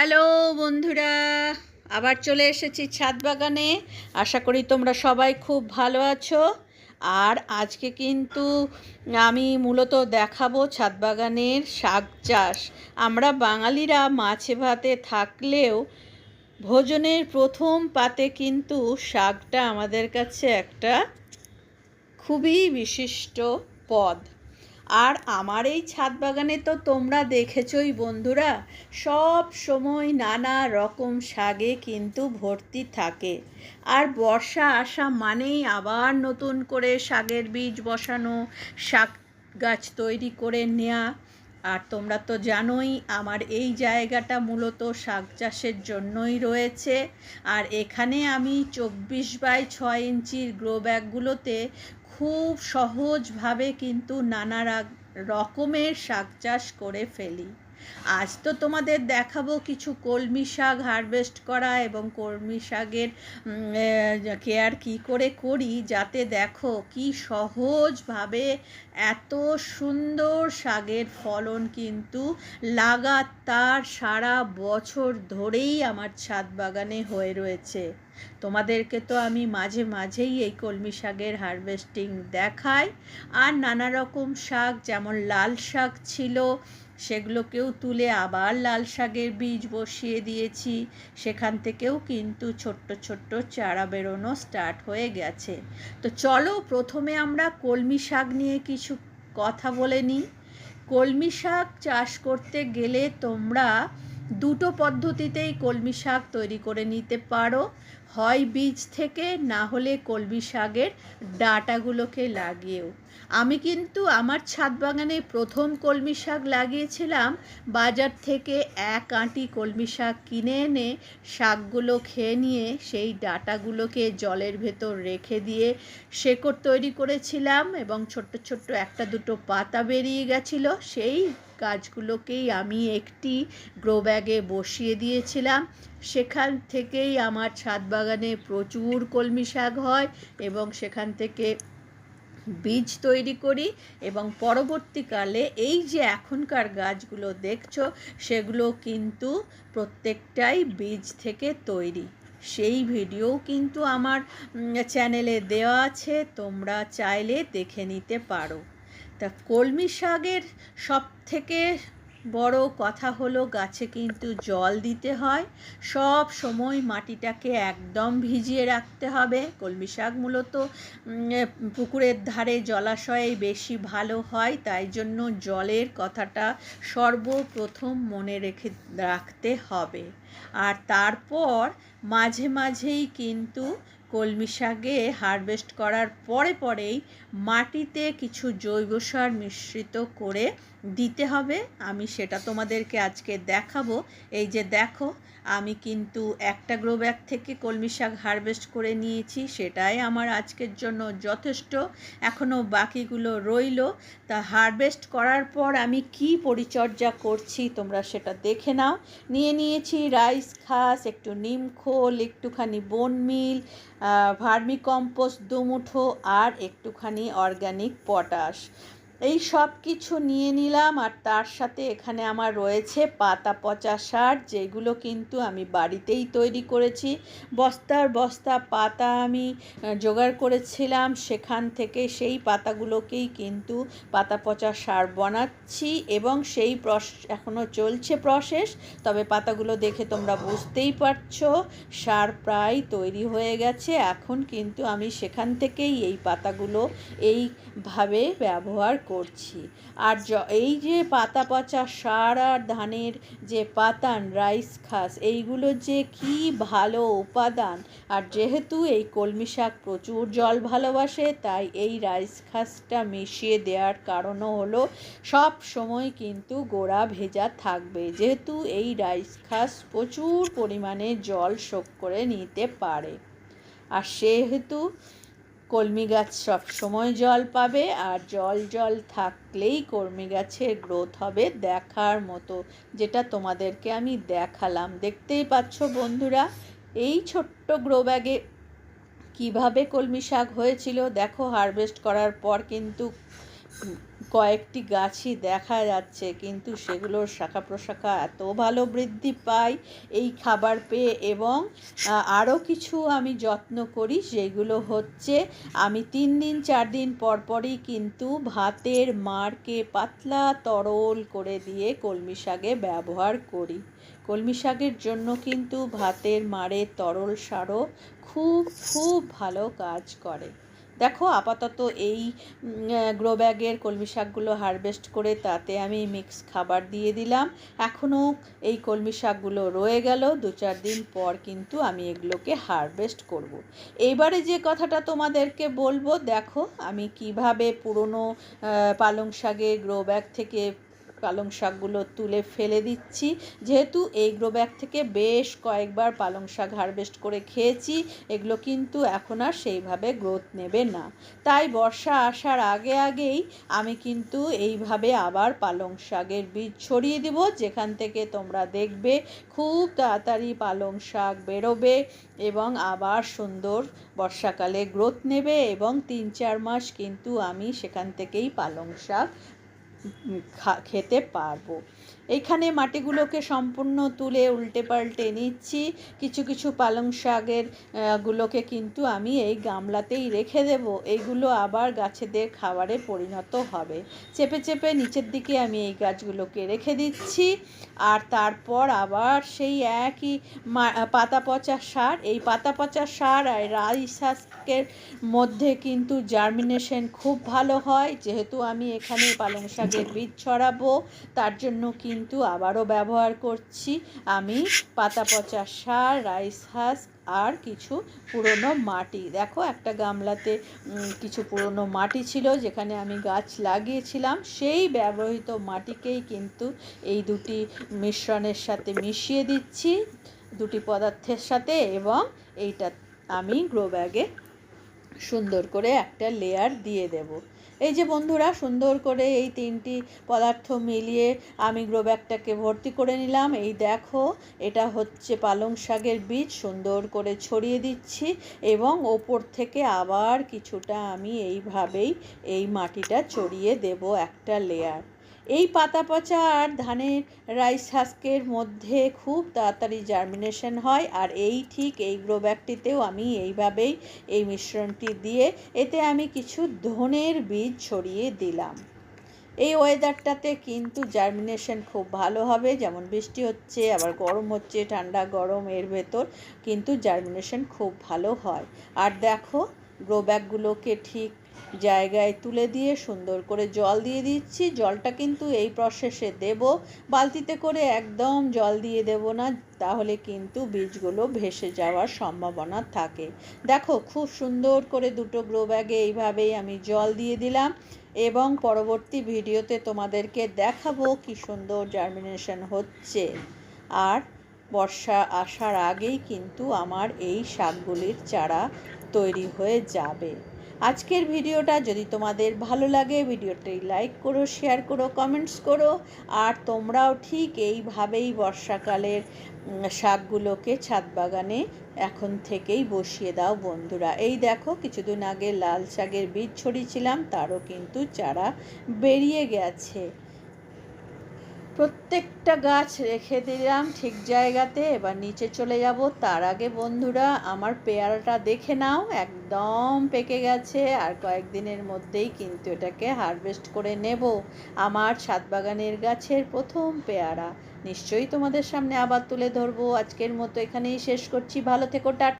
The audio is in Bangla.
হ্যালো বন্ধুরা, আবার চলে এসেছি ছাদ বাগানে আশা করি তোমরা সবাই খুব ভালো আছো। আর আজকে কিন্তু আমি মূলত দেখাবো ছাদ বাগানের শাক চাষ। আমরা বাঙালিরা মাছে ভাতে থাকলেও ভোজনের প্রথম পাতে কিন্তু শাকটা আমাদের কাছে একটা খুবই বিশিষ্ট পদ। আর আমার এই ছাদ বাগানে তো তোমরা দেখেছই বন্ধুরা। সব সময় নানা রকম শাগে কিন্তু ভর্তি থাকে। আর বর্ষা আসা মানেই আবার নতুন করে শাগের বীজ বসানো, শাক গাছ তৈরি করে নেওয়া আর তোমরা তো জানোই, আমার এই জায়গাটা মূলত শাক চাষের জন্যই রয়েছে। আর এখানে আমি চব্বিশ বাই ছয় ইঞ্চির গ্রো ব্যাগগুলোতে খুব সহজভাবে কিন্তু নানা রকমের শাক চাষ করে ফেলি। আজ তো তোমাদের দেখাবো কিছু কলমি শাক হারভেস্ট করা এবং কলমি শাকের কেয়ার কি করে করি যাতে দেখো কি সহজভাবে এত সুন্দর শাকের ফলন কিন্তু লাগাতার সারা বছর ধরেই আমার ছাদ বাগানে হয়ে রয়েছে। তোমাদেরকে তো আমি মাঝে মাঝেই এই কলমি শাকের হারভেস্টিং দেখাই। আর নানা রকম শাক, যেমন লাল শাক ছিল, সেগুলোকেও তুলে আবার লাল শাকের বীজ বসিয়ে দিয়েছি। সেখান থেকেও কিন্তু ছোট্ট ছোট্ট চারা বেরোনো স্টার্ট হয়ে গেছে। তো চলো প্রথমে আমরা কলমি শাক নিয়ে কিছু কথা বলে নিই। কলমি শাক চাষ করতে গেলে তোমরা দুটো পদ্ধতিতেই কলমি শাক তৈরি করে নিতে পারো। হয় বীজ থেকে, না হলে কলমি শাকের ডাঁটাগুলোকে লাগিয়েও। আমি কিন্তু আমার ছাদ বাগানে প্রথম কলমি শাক লাগিয়েছিলাম। বাজার থেকে এক আঁটি কলমি শাক কিনে এনে শাকগুলো খেয়ে নিয়ে সেই ডাটাগুলোকে জলের ভেতর রেখে দিয়ে শেকড় তৈরি করেছিলাম এবং ছোট্ট ছোট্ট একটা দুটো পাতা বেরিয়ে গেছিল। সেই গাছগুলোকেই আমি একটি গ্রো ব্যাগে বসিয়ে দিয়েছিলাম। সেখান থেকেই আমার ছাদ বাগানে প্রচুর কলমি শাক হয় এবং সেখান থেকে বীজ তৈরি করি এবং পরবর্তীকালে এই যে এখনকার গাছগুলো দেখছ, সেগুলো কিন্তু প্রত্যেকটাই বীজ থেকে তৈরি। সেই ভিডিও কিন্তু আমার চ্যানেলে দেওয়া আছে, তোমরা চাইলে দেখে নিতে পারো। তা কলমি শাকের সব থেকে বড় কথা হলো গাছে কিন্তু জল দিতে হয়। সব সময় মাটিটাকে একদম ভিজিয়ে রাখতে হবে। কলমি শাক মূলত পুকুরের ধারে জলাশয়ে বেশি ভালো হয়, তাই জন্য জলের কথাটা সর্বপ্রথম মনে রেখে রাখতে হবে। আর তারপর মাঝে মাঝেই কিন্তু কলমি শাকে হারভেস্ট করার পরে পরেই মাটিতে কিছু জৈব সার মিশ্রিত করে দিতে হবে। আমি সেটা তোমাদেরকে আজকে দেখাবো। এই যে দেখো, আমি কিন্তু একটা গ্রো ব্যাগ থেকে কলমি শাক হারভেস্ট করে নিয়েছি। সেটাই আমার আজকের জন্য যথেষ্ট। এখনও বাকিগুলো রইল। তা হারভেস্ট করার পর আমি কি পরিচর্যা করছি তোমরা সেটা দেখে নাও। নিয়ে নিয়েছি রাইস, খাস, একটু নিম খোল, একটুখানি বোন মিল ভার্মি কম্পোস্ট দুমুঠো আর একটুখানি অর্গ্যানিক পটাশ। এই সব কিছু নিয়ে নিলাম আর তার সাথে এখানে আমার রয়েছে পাতা পচা সার, যেগুলো কিন্তু আমি বাড়িতেই তৈরি করেছি। বস্তার বস্তা পাতা আমি জোগাড় করেছিলাম। সেখান থেকে সেই পাতাগুলোকেই কিন্তু পাতা পচা সার বানাচ্ছি এবং সেই প্রস এখনও চলছে প্রসেস। তবে পাতাগুলো দেখে তোমরা বুঝতেই পারছ, সার প্রায় তৈরি হয়ে গেছে। এখন কিন্তু আমি সেখান থেকেই এই পাতাগুলো এইভাবে ব্যবহার করছি। আর এই যে পাতা পচা সার আর ধানের যে পাতান, রাইস খাস, এইগুলো যে কি ভালো উপাদান। আর যেহেতু এই কলমি শাক প্রচুর জল ভালোবাসে, তাই এই রাইস খাসটা মিশিয়ে দেওয়ার কারণও হলো সব সময় কিন্তু গোড়া ভেজা থাকবে। যেহেতু এই রাইস খাস প্রচুর পরিমাণে জল শোক করে নিতে পারে। আর সেহেতু কলমি গাছ সব সময় জল পাবে আর জল জল থাকলেই কলমি গাছের গ্রোথ হবে দেখার মতো, যেটা তোমাদেরকে আমি দেখালাম। দেখতেই পাচ্ছ বন্ধুরা, এই ছোট্ট গ্রো ব্যাগে কীভাবে কলমি শাক হয়েছিল? দেখো হারভেস্ট করার পর কিন্তু কয়েকটি গাছই দেখা যাচ্ছে, কিন্তু সেগুলোর শাখা প্রশাখা এত ভালো বৃদ্ধি পায় এই খাবার পেয়ে এবং আরও কিছু আমি যত্ন করি যেগুলো হচ্ছে, আমি তিন দিন, চার দিন পরপরই কিন্তু ভাতের মারকে পাতলা তরল করে দিয়ে কলমি শাকে ব্যবহার করি। কলমি শাকের জন্য কিন্তু ভাতের মারের তরল সারও খুব খুব ভালো কাজ করে। দেখো, আপাতত এই গ্রো ব্যাগের কলমি শাকগুলো হারভেস্ট করে তাতে আমি মিক্স খাবার দিয়ে দিলাম এখনও এই কলমি শাকগুলো রয়ে গেল, দু চার দিন পর কিন্তু আমি এগুলোকে হারভেস্ট করব। এইবারে যে কথাটা তোমাদেরকে বলব, দেখো, আমি কীভাবে পুরনো পালং শাকের গ্রো ব্যাগ থেকে পালং শাকগুলো তুলে ফেলে দিচ্ছি। যেহেতু এই গ্রো ব্যাগ থেকে বেশ কয়েকবার পালং শাক হারভেস্ট করে খেয়েছি, এগুলো কিন্তু এখন আর সেইভাবে গ্রোথ নেবে না। তাই বর্ষা আসার আগে আগেই আমি কিন্তু এইভাবে আবার পালং শাকের বীজ ছড়িয়ে দিব, যেখান থেকে তোমরা দেখবে খুব তাড়াতাড়ি পালং শাক বেরোবে এবং আবার সুন্দর বর্ষাকালে গ্রোথ নেবে এবং তিন চার মাস কিন্তু আমি সেখান থেকেই পালং শাক খেতে পারব। এইখানে মাটিগুলোকে সম্পূর্ণ তুলে উল্টে পাল্টে নিচ্ছি। কিছু কিছু পালং শাকের গুলোকে কিন্তু আমি এই গামলাতেই রেখে দেব। এইগুলো আবার গাছেদের খাবারে পরিণত হবে। চেপে চেপে নিচের দিকে আমি এই গাছগুলোকে রেখে দিচ্ছি। আর তারপর আবার সেই একই পাতা পচা সার, এই পাতা পচা সার আর রাইস শাকের মধ্যে কিন্তু জার্মিনেশন খুব ভালো হয়। যেহেতু আমি এখানে পালং শাকের বীজ ছড়াবো, তার জন্য কিন্তু কিন্তু আবারও ব্যবহার করছি আমি পাতা পচা সার, রাইস হাস আর কিছু পুরনো মাটি। দেখো, একটা গামলাতে কিছু পুরনো মাটি ছিল যেখানে আমি গাছ লাগিয়েছিলাম। সেই ব্যবহৃত মাটিকেই কিন্তু এই দুটি মিশ্রণের সাথে মিশিয়ে দিচ্ছি, দুটি পদার্থের সাথে এবং এইটা আমি গ্রো ব্যাগে সুন্দর করে একটা লেয়ার দিয়ে দেবো। এই যে বন্ধুরা, সুন্দর করে এই তিনটি পদার্থ মিলিয়ে আমি গ্রো ব্যাগটাকে ভর্তি করে নিলাম। এই দেখো, এটা হচ্ছে পালং শাকের বীজ, সুন্দর করে ছড়িয়ে দিচ্ছি এবং ওপর থেকে আবার কিছুটা আমি এইভাবেই এই মাটিটা ছড়িয়ে দেব একটা লেয়ার এই পাতা পচা আর ধানের রাইস হাস্কের মধ্যে খুব তাড়াতাড়ি জার্মিনেশন হয়, আর এই ঠিক এই গ্রো ব্যাগটিতেও আমি এইভাবেই এই মিশ্রণটি দিয়ে এতে আমি কিছু ধনের বীজ ছড়িয়ে দিলাম। এই ওয়েদারটাতে কিন্তু জার্মিনেশন খুব ভালো হবে, যেমন বৃষ্টি হচ্ছে, আবার গরম হচ্ছে, ঠান্ডা, গরম, এর ভেতর কিন্তু জার্মিনেশন খুব ভালো হয়। আর দেখো গ্রো ব্যাগগুলোকে ঠিক জায়গায় তুলে দিয়ে সুন্দর করে জল দিয়ে দিচ্ছি। জলটা কিন্তু এই প্রসেসে দেব। বালতিতে করে একদম জল দিয়ে দেব না, তাহলে কিন্তু বীজগুলো ভেসে যাওয়ার সম্ভাবনা থাকে। দেখো, খুব সুন্দর করে দুটো গ্রো ব্যাগে এইভাবেই আমি জল দিয়ে দিলাম এবং পরবর্তী ভিডিওতে তোমাদেরকে দেখাবো কি সুন্দর জার্মিনেশন হচ্ছে। আর বর্ষা আসার আগেই কিন্তু আমার এই শাকগুলির চারা তৈরি হয়ে যাবে। আজকের ভিডিওটা যদি তোমাদের ভালো লাগে, ভিডিওটি লাইক করো, শেয়ার করো, কমেন্টস করো, আর তোমরাও ঠিক এইভাবেই বর্ষাকালের শাকগুলোকে ছাদ বাগানে এখন থেকেই বসিয়ে দাও বন্ধুরা। এই দেখো, কিছুদিন আগে লাল শাকের বীজ ছড়িয়েছিলাম, তারও কিন্তু চারা বেরিয়ে গেছে। প্রত্যেকটা গাছ রেখে দিলাম ঠিক জায়গাতে, এবার নিচে চলে যাব। তার আগে বন্ধুরা, আমার পেয়ারাটা দেখে নাও, একদম পেকে গেছে। আর কয়েকদিনের মধ্যেই কিন্তু এটাকে হারভেস্ট করে নেব। আমার ছাদ বাগানের গাছের প্রথম পেয়ারা। নিশ্চয়ই তোমাদের সামনে আবার তুলে ধরবো। আজকের মতো এখানেই শেষ করছি। ভালো থেকো, টাটা।